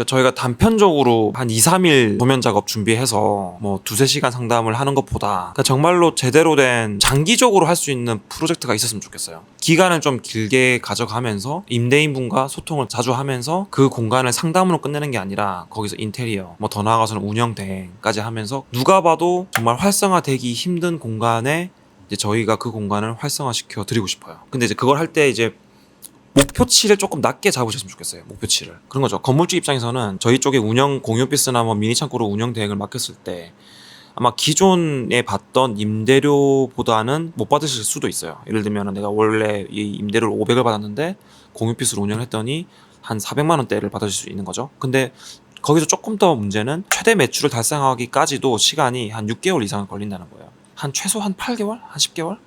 그러니까 저희가 단편적으로 한 2, 3일 도면 작업 준비해서 뭐 두세 시간 상담을 하는 것보다 그러니까 정말로 제대로 된 장기적으로 할 수 있는 프로젝트가 있었으면 좋겠어요. 기간을 좀 길게 가져가면서 임대인분과 소통을 자주 하면서 그 공간을 상담으로 끝내는 게 아니라 거기서 인테리어, 뭐 더 나아가서는 운영 대행까지 하면서 누가 봐도 정말 활성화되기 힘든 공간에 이제 저희가 그 공간을 활성화시켜 드리고 싶어요. 근데 이제 그걸 할 때 이제 목표치를 조금 낮게 잡으셨으면 좋겠어요. 목표치를. 그런 거죠. 건물주 입장에서는 저희 쪽에 운영 공유 오피스나 뭐 미니 창고로 운영 대행을 맡겼을 때 아마 기존에 받던 임대료보다는 못 받으실 수도 있어요. 예를 들면 내가 원래 이 임대료를 500을 받았는데 공유 오피스로 운영을 했더니 한 400만 원대를 받으실 수 있는 거죠. 근데 거기서 조금 더 문제는 최대 매출을 달성하기까지도 시간이 한 6개월 이상 걸린다는 거예요. 한 최소 한 8개월? 한 10개월?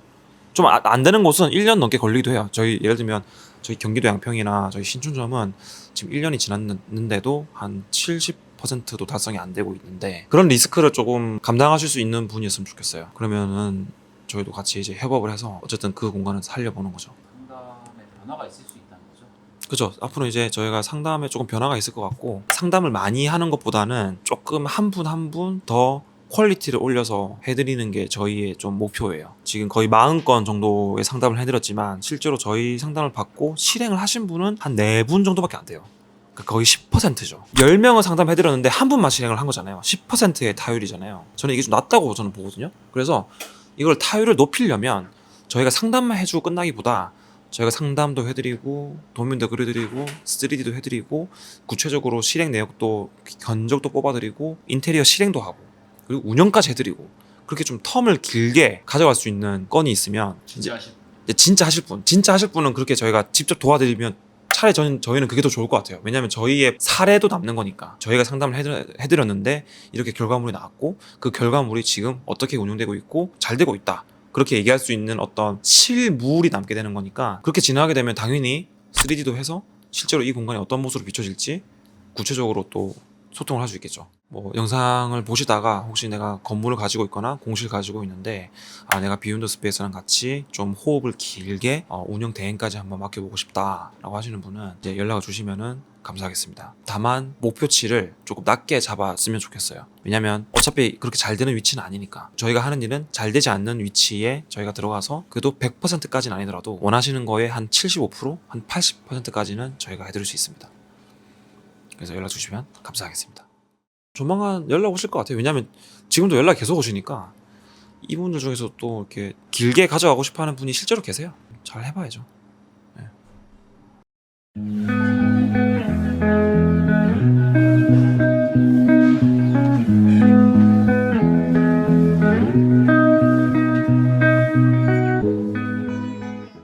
좀 안 되는 곳은 1년 넘게 걸리기도 해요. 저희 예를 들면 저희 경기도 양평이나 저희 신촌점은 지금 1년이 지났는데도 한 70%도 달성이 안 되고 있는데 그런 리스크를 조금 감당하실 수 있는 분이었으면 좋겠어요. 그러면은 저희도 같이 이제 협업을 해서 어쨌든 그 공간을 살려보는 거죠. 상담에 변화가 있을 수 있다는 거죠. 그죠. 앞으로 이제 저희가 상담에 조금 변화가 있을 것 같고 상담을 많이 하는 것보다는 조금 한 분 한 분 더 퀄리티를 올려서 해드리는 게 저희의 좀 목표예요. 지금 거의 40건 정도의 상담을 해드렸지만 실제로 저희 상담을 받고 실행을 하신 분은 한 4분 정도밖에 안 돼요. 그러니까 거의 10%죠. 10명을 상담해드렸는데 한 분만 실행을 한 거잖아요. 10%의 타율이잖아요. 저는 이게 좀 낮다고 저는 보거든요. 그래서 이걸 타율을 높이려면 저희가 상담만 해주고 끝나기보다 저희가 상담도 해드리고 도면도 그려드리고 3D도 해드리고 구체적으로 실행 내역도 견적도 뽑아드리고 인테리어 실행도 하고 그리고 운영까지 해드리고 그렇게 좀 텀을 길게 가져갈 수 있는 건이 있으면 진짜 하실 이제 진짜 하실 분, 진짜 하실 분은 그렇게 저희가 직접 도와드리면 차라리 저는 저희는 그게 더 좋을 것 같아요. 왜냐하면 저희의 사례도 남는 거니까 저희가 상담을 해드려, 해드렸는데 이렇게 결과물이 나왔고 그 결과물이 지금 어떻게 운영되고 있고 잘 되고 있다. 그렇게 얘기할 수 있는 어떤 실물이 남게 되는 거니까 그렇게 진행하게 되면 당연히 3D도 해서 실제로 이 공간이 어떤 모습으로 비춰질지 구체적으로 또 소통을 할 수 있겠죠. 뭐 영상을 보시다가 혹시 내가 건물을 가지고 있거나 공실 가지고 있는데 아 내가 비욘드 스페이스랑 같이 좀 호흡을 길게 어, 운영 대행까지 한번 맡겨보고 싶다라고 하시는 분은 이제 연락을 주시면은 감사하겠습니다. 다만 목표치를 조금 낮게 잡았으면 좋겠어요. 왜냐면 어차피 그렇게 잘 되는 위치는 아니니까 저희가 하는 일은 잘 되지 않는 위치에 저희가 들어가서 그래도 100%까지는 아니더라도 원하시는 거에 한 75%, 한 80%까지는 저희가 해드릴 수 있습니다. 그래서 연락 주시면 감사하겠습니다. 조만간 연락 오실 것 같아요. 왜냐면 지금도 연락 계속 오시니까 이분들 중에서 또 이렇게 길게 가져가고 싶어 하는 분이 실제로 계세요. 잘 해봐야죠. 네.